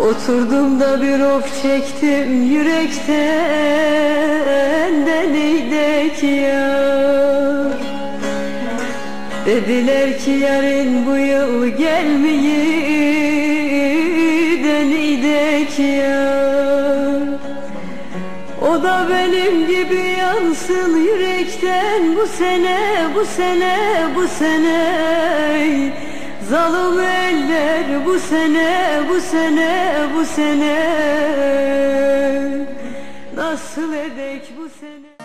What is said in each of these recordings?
Oturdum da bir of çektim yürekten Deliydek yar Dediler ki yarın bu yıl gelmeyi Deliydek yar o da benim gibi yansın yürekten bu sene, bu sene, bu sene Zalim eller bu sene, bu sene, bu sene. Nasıl edek bu sene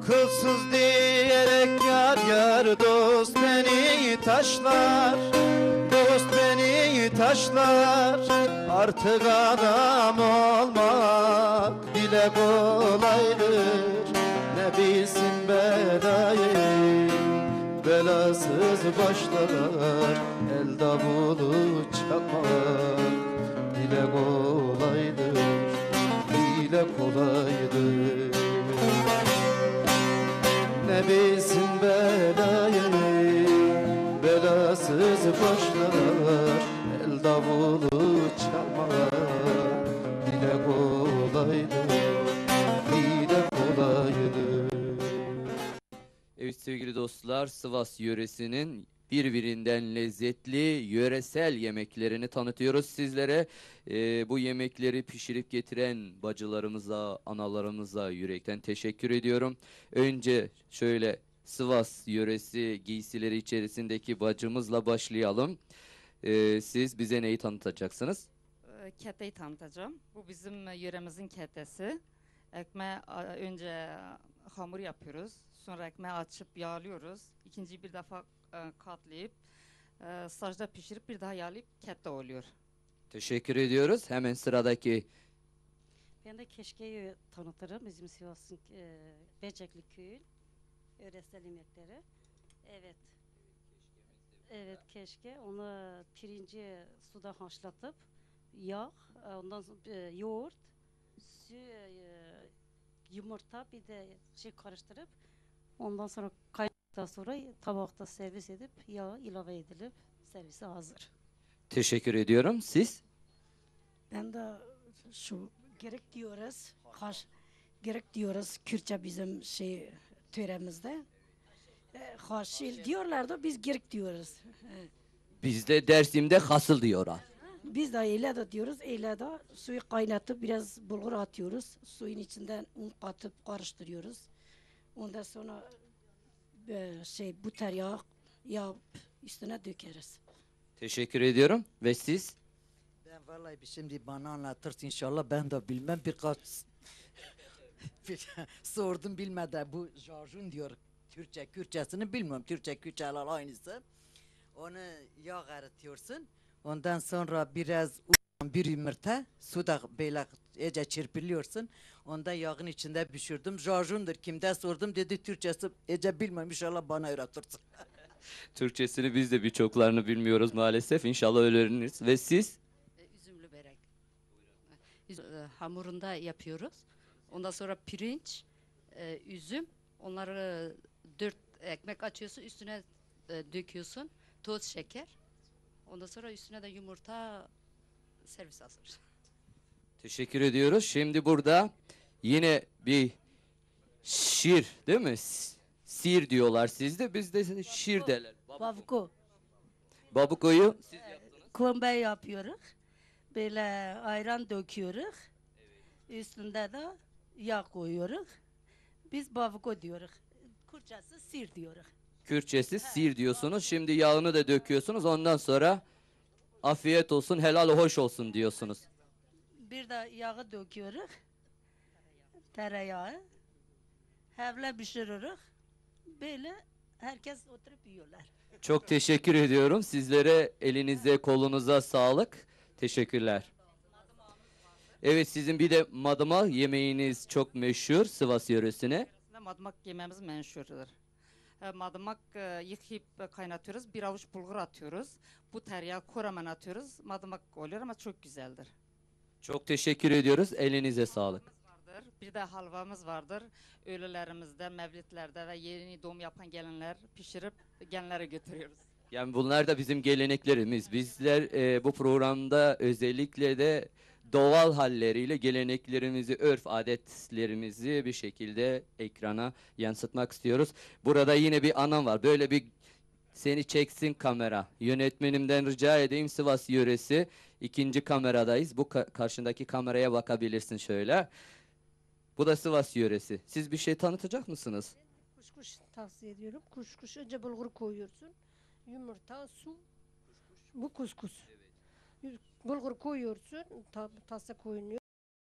Akılsız diyerek yar yar dost beni taşlar. Dost beni taşlar. Artık adam olmak dile kolaydır. Ne bilsin belayı Belasız başlar El davulu çalmak Dile kolaydır Dile kolaydır başlar El davulu çalmak Dile kolaydır Dile kolaydır Evet sevgili dostlar Sivas yöresinin birbirinden lezzetli yöresel yemeklerini tanıtıyoruz sizlere. Ee, bu yemekleri pişirip getiren bacılarımıza, analarımıza yürekten teşekkür ediyorum. Önce şöyle Sivas yöresi giysileri içerisindeki bacımızla başlayalım. Ee, siz bize neyi tanıtacaksınız? Ee, Keteyi tanıtacağım. Bu bizim yöremizin ketesi. Ekmeği a, önce hamur yapıyoruz. Sonra ekmeği açıp yağlıyoruz. İkinci bir defa e, katlayıp e, sacda pişirip bir daha yağlayıp kette oluyor. Teşekkür ediyoruz. Hemen sıradaki Ben de keşkeyi tanıtırım. Bizim Sivas'ın e, Becekli köyün yöresel yemekleri. Evet. Evet keşke. Onu pirinci suda haşlatıp yağ, e, ondan sonra e, yoğurt, su, e, yumurta bir de şey karıştırıp ondan sonra kaynadıktan sonra tabakta servis edip yağ ilave edilip servise hazır. teşekkür ediyorum. Siz? Ben de şu gerek diyoruz, kaş, gerek diyoruz Kürtçe bizim şey töremizde. E, haşil diyorlar da biz gerek diyoruz. E, Bizde Dersim'de hasıl diyorlar. biz de öyle de diyoruz, öyle de suyu kaynatıp biraz bulgur atıyoruz. Suyun içinden un katıp karıştırıyoruz. Ondan sonra e, şey bu tereyağı yağ üstüne dökeriz. Teşekkür ediyorum. Ve siz? Ben vallahi bir şimdi bana anlatırsın inşallah ben de bilmem birkaç bir- sordum bilmeden bu jarjun diyor Türkçe Kürtçesini bilmiyorum Türkçe Kürtçeler aynısı onu yağ eritiyorsun ondan sonra biraz bir yumurta suda böyle iyice çırpılıyorsun onda yağın içinde pişirdim jarjundur kimde sordum dedi Türkçesi iyice bilmiyorum inşallah bana öğretirsin. Türkçesini biz de birçoklarını bilmiyoruz maalesef. İnşallah öğreniriz. Ve siz? Üzümlü börek. E, hamurunda yapıyoruz. Ondan sonra pirinç, e, üzüm. Onları dört ekmek açıyorsun, üstüne e, döküyorsun. Toz şeker. Ondan sonra üstüne de yumurta servis hazır. Teşekkür ediyoruz. Şimdi burada yine bir şir değil mi? S- Sir diyorlar sizde. Bizde şir derler. Bavko. Babukoyu siz Kombe yapıyoruz. Böyle ayran döküyoruz. Üstünde de yağ koyuyoruz. Biz bavko diyoruz. Kurçası sir diyoruz. Kürtçesi sir diyorsunuz. Şimdi yağını da döküyorsunuz. Ondan sonra afiyet olsun, helal hoş olsun diyorsunuz. Bir de yağı döküyoruz. Tereyağı. Havle pişiriyoruz. Böyle herkes oturup yiyorlar. Çok teşekkür ediyorum. Sizlere elinize kolunuza sağlık. Teşekkürler. Evet sizin bir de madıma yemeğiniz çok meşhur Sivas yöresine. Aslında madımak yememiz menşurdur. E, Madımak e, yıkayıp kaynatıyoruz. Bir avuç bulgur atıyoruz. Bu tereyağ koraman atıyoruz. Madımak oluyor ama çok güzeldir. Çok teşekkür ediyoruz. Elinize sağlık. vardır. Bir de halvamız vardır. Ölülerimizde, mevlitlerde ve yeni doğum yapan gelinler pişirip gelinlere götürüyoruz. Yani bunlar da bizim geleneklerimiz. Bizler e, bu programda özellikle de doğal halleriyle geleneklerimizi, örf adetlerimizi bir şekilde ekrana yansıtmak istiyoruz. Burada yine bir anam var. Böyle bir seni çeksin kamera. Yönetmenimden rica edeyim Sivas yöresi. ikinci kameradayız. Bu ka- karşındaki kameraya bakabilirsin şöyle. Bu da Sivas yöresi. Siz bir şey tanıtacak mısınız? Kuşkuş tavsiye ediyorum. Kuşkuş önce bulgur koyuyorsun. Yumurta, su. Bu kuskus. Bulgur koyuyorsun. Ta, tasa koyunuyor.